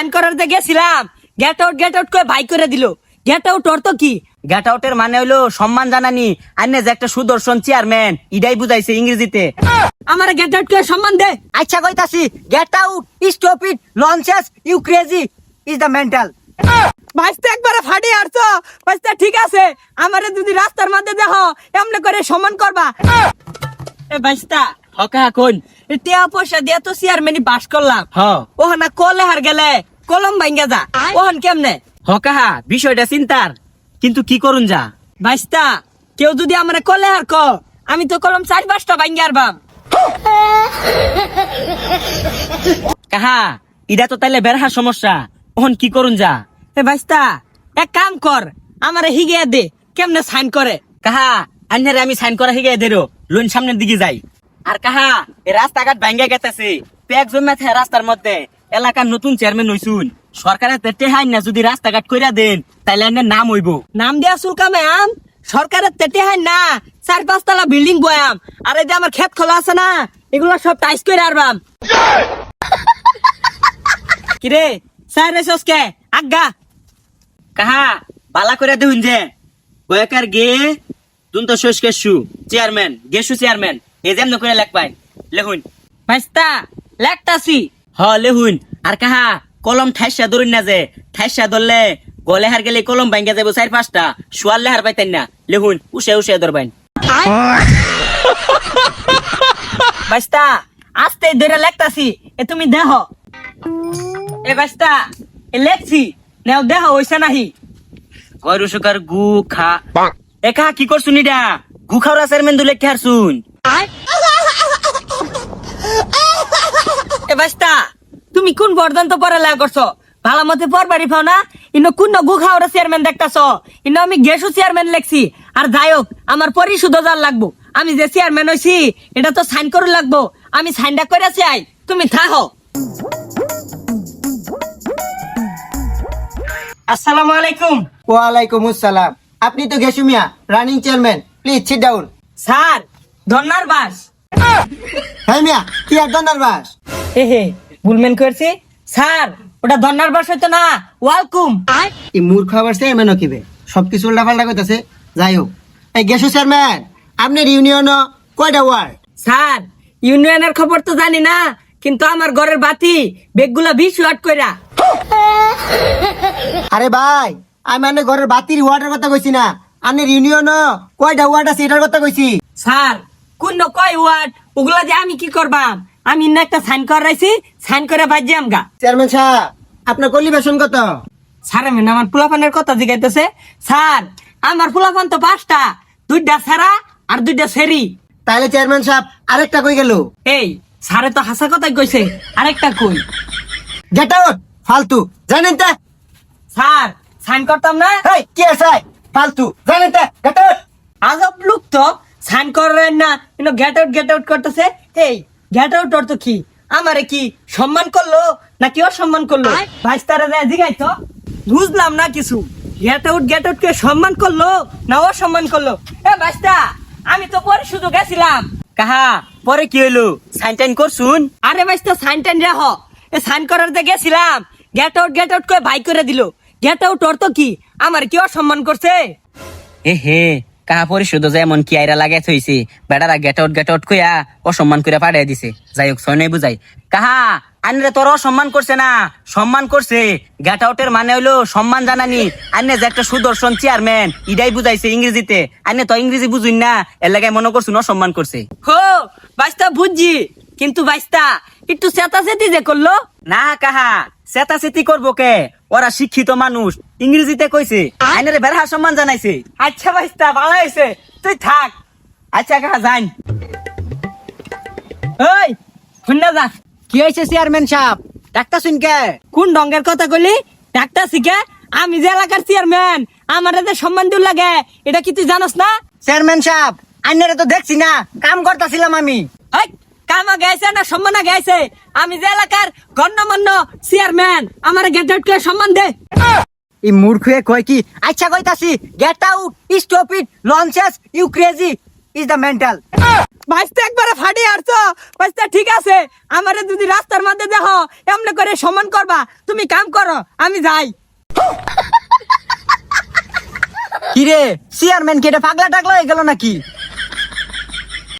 Sign করার যে গেছিলাম গেট আউট গেট আউট করে ভাই করে দিল। গেট আউট অর্থ কি? গেট আউটের মানে হইল সম্মান জানানি আন্নে যে একটা সুদর্শন চেয়ারম্যান ইডাই বুঝাইছে ইংরেজিতে। আমার গেট আউট করে সম্মান দে। আচ্ছা কইতাছি get out stop it launches you crazy is the mental ভাইস্তা একবারে ফাটে আসছো ভাইস্তা ঠিক আছে আমারে যদি রাস্তার মধ্যে দেখো এমনি করে সম্মান করবা। এ ভাইস্তা হকা কোন টিয়া পয়সা দিয়া তো চেয়ারম্যানই বাস করলাম। হ ওহনা কলে হার গেলে কলম ভাঙ্গা যা। ওহন কেমনে? হকাহা বিষয়টা চিন্তার। কিন্তু কি করুন যা। ভাইস্তা কেউ যদি আমার কলে আর ক আমি তো কলম চার পাঁচটা ভাঙ্গা আরবাম কাহা ইডা তো তাইলে বেরহার সমস্যা। ওহন কি করুন যা। এ ভাইস্তা এক কাম কর আমারে হিগিয়া দে কেমনে সাইন করে? কাহা আন্নারে আমি সাইন করা হিগে দেরো। লোন সামনের দিকে যাই। আর কাহা এই রাস্তাঘাট ভাঙ্গা গেতেছে। প্যাক জমে রাস্তার মধ্যে। এলাকার নতুন চেয়ারম্যান হইছুন। সরকারের তেটে হাই না যদি রাস্তাঘাট কইরা দেন তাইলে আন্নের নাম হইব। নাম দিয়া সুলকামে আম। সরকারের তেটে হয় না চার পাঁচতলা বিল্ডিং বয়াম। আর এই যে আমার ক্ষেত খোলা আছে না এগুলো সব টাইস করে আরবাম। কিরে স্যার এসস কে আজ্ঞা। কাহা বালা করে দেখুন যে। কয়েকার গে তুন তো শেষ কেসু চেয়ারম্যান গেসু চেয়ারম্যান এ যেমন করে লেখ পাই লেখুন। ভাইস্তা লেখতাছি। হ লেহুন আর কাহা কলম ঠাইসা ধরুন না যে ঠাইসা ধরলে গলে হার গেলে কলম ভাঙ্গা যাব চার পাঁচটা শুয়ার লেহার পাইতেন না। লেহুন উসে উসে ধরবেন। ভাইস্তা আস্তে ধরে লেখতাছি এ তুমি দেহ। এ ভাইস্তা এ লেখছি নেও দেহ হইছে নাহি। কয়রু সুকার গু খা। এ কাহা কি করছুন এটা গু খাওয়া চেয়ারম্যান দুলে কে হারছুন এ ভাইস্তা তুমি কোন বর্ধন্ত পড়ালেখা করছ? ভালো মতে পড়বাড়ি পাও না? ইনো কোন গু খাওয়ার চেয়ারম্যান দেখতাছ? ইনো আমি গেসু চেয়ারম্যান লেখছি। আর যাই হোক আমার পরিশোধ হাজার লাগবো। আমি যে চেয়ারম্যান হইছি এটা তো সাইন করে লাগবো। আমি সাইনটা করে চাই তুমি থাকো। আসসালামু আলাইকুম। ওয়ালাইকুম আসসালাম। আপনি তো Gesumia running chairman please sit down sir ধন্যার বাস। হ্যাঁ মিয়া কি একদম নার্ভাস হে হে ভুলমেন করছি স্যার ওটা ধন্যার বাস হইতো না। ওয়েলকাম। এই মূর্খ আবার চেয়ারম্যান কিবে সবকিছু উল্টা পাল্টা কইতাছে। যাই হোক। এই গেসু চেয়ারম্যান আপনার ইউনিয়ন কয়টা ওয়ার্ড? স্যার ইউনিয়নের খবর তো জানি না কিন্তু আমার ঘরের বাতি বেগগুলা বিশ ওয়াট কইরা। আরে ভাই আমি মানে ঘরের বাতির ওয়ার্ডের কথা কইছি না। আপনার ইউনিয়ন কয়টা ওয়ার্ড আছে এটার কথা কইছি। স্যার কোন কয় ওয়ার্ড? ওগুলা দিয়ে আমি কি করবাম? আমি না একটা সাইন করাইছি সাইন করে বাজে আমগা। চেয়ারম্যান সাহেব আপনার কলিবেশন কত? স্যার আমি আমার ফুলাফানের কথা জিগাইতেছে। স্যার আমার ফুলাফান তো পাঁচটা দুইটা সারা আর দুইটা সেরি। তাহলে চেয়ারম্যান সাহেব আরেকটা কই গেল? এই স্যারে তো হাসা কথাই কইছে আরেকটা কই? গেট আউট ফালতু জানেন তা? স্যার সাইন করতাম না? এই কি আছে? ফালতু জানেন তা? গেট আউট আজব লোক তো সাইন করেন না কিন্তু গেট আউট গেট আউট করতেছে। এই গেট আউট অর্থ কি? আমারে কি সম্মান করল নাকি অসম্মান করল? ভাইস তারা যায় জিগাই তো। বুঝলাম না কিছু। গেট আউট গেট আউট কে সম্মান করল না অসম্মান করল? এ ভাইস্তা আমি তো পরে শুধু গেছিলাম। কাহা পরে কি হইল? সাইন টাইন করছুন? আরে ভাইস্তা সাইন টাইন রাহ এ সাইন করার যে গেছিলাম। গেট আউট গেট আউট করে ভাই করে দিল। গেট আউট অর্থ কি? আমার কি অসম্মান করছে? এ হে। কাহা পরিশোধ যেমন কি আইরা লাগাই থইছে বেড়ারা গেট আউট গেট আউট কইয়া অসম্মান করে পাঠিয়ে দিছে। যাই হোক ছয় নাই বুঝাই। কাহা আনরে তোর সম্মান করছে না? সম্মান করছে। গেট আউটের মানে হইল সম্মান জানানি। আন্নে যে একটা সুদর্শন চেয়ারম্যান ইডাই বুঝাইছে ইংরেজিতে। আন্নে তো ইংরেজি বুঝুন না এর লাগাই মনে করছুন অসম্মান করছে। হো বাইস্তা বুঝছি কিন্তু বাইস্তা একটু চেতাচেতি যে করল? না কাহা চেতাচেতি করব কে? ওরা শিক্ষিত মানুষ। ইংরেজিতে কইছে আইনারে বেড়া সম্মান জানাইছে। আচ্ছা বাইস্তা ভালো হয়েছে তুই থাক। আচ্ছা কাহা যান ওই শুনে যা। কি হয়েছে চেয়ারম্যান সাহেব? ডাক্তার শুনকে কোন ডঙ্গের কথা কইলি? ডাক্তার শিখে আমি যে এলাকার চেয়ারম্যান আমার যে সম্মান দিল লাগে। এটা কি তুই জানোস না? চেয়ারম্যান সাহেব আইনারে তো দেখছি না। কাম করতেছিলাম আমি। কামা গেছে না সম্মান গেছে? আমি যে এলাকার গণ্যমান্য চেয়ারম্যান আমার গেট আউট করে সম্মান দে। এই মূর্খে কয় কি? আচ্ছা কইতাছি get out stop it launches you crazy is the mental ভাইস্তা একবারে ফাটে আসছো ভাইস্তা ঠিক আছে আমারে যদি রাস্তার মধ্যে দেখো এমনি করে সমান করবা। তুমি কাম করো আমি যাই। কিরে চেয়ারম্যান কেটে পাগলা টাগলা হয়ে গেল নাকি?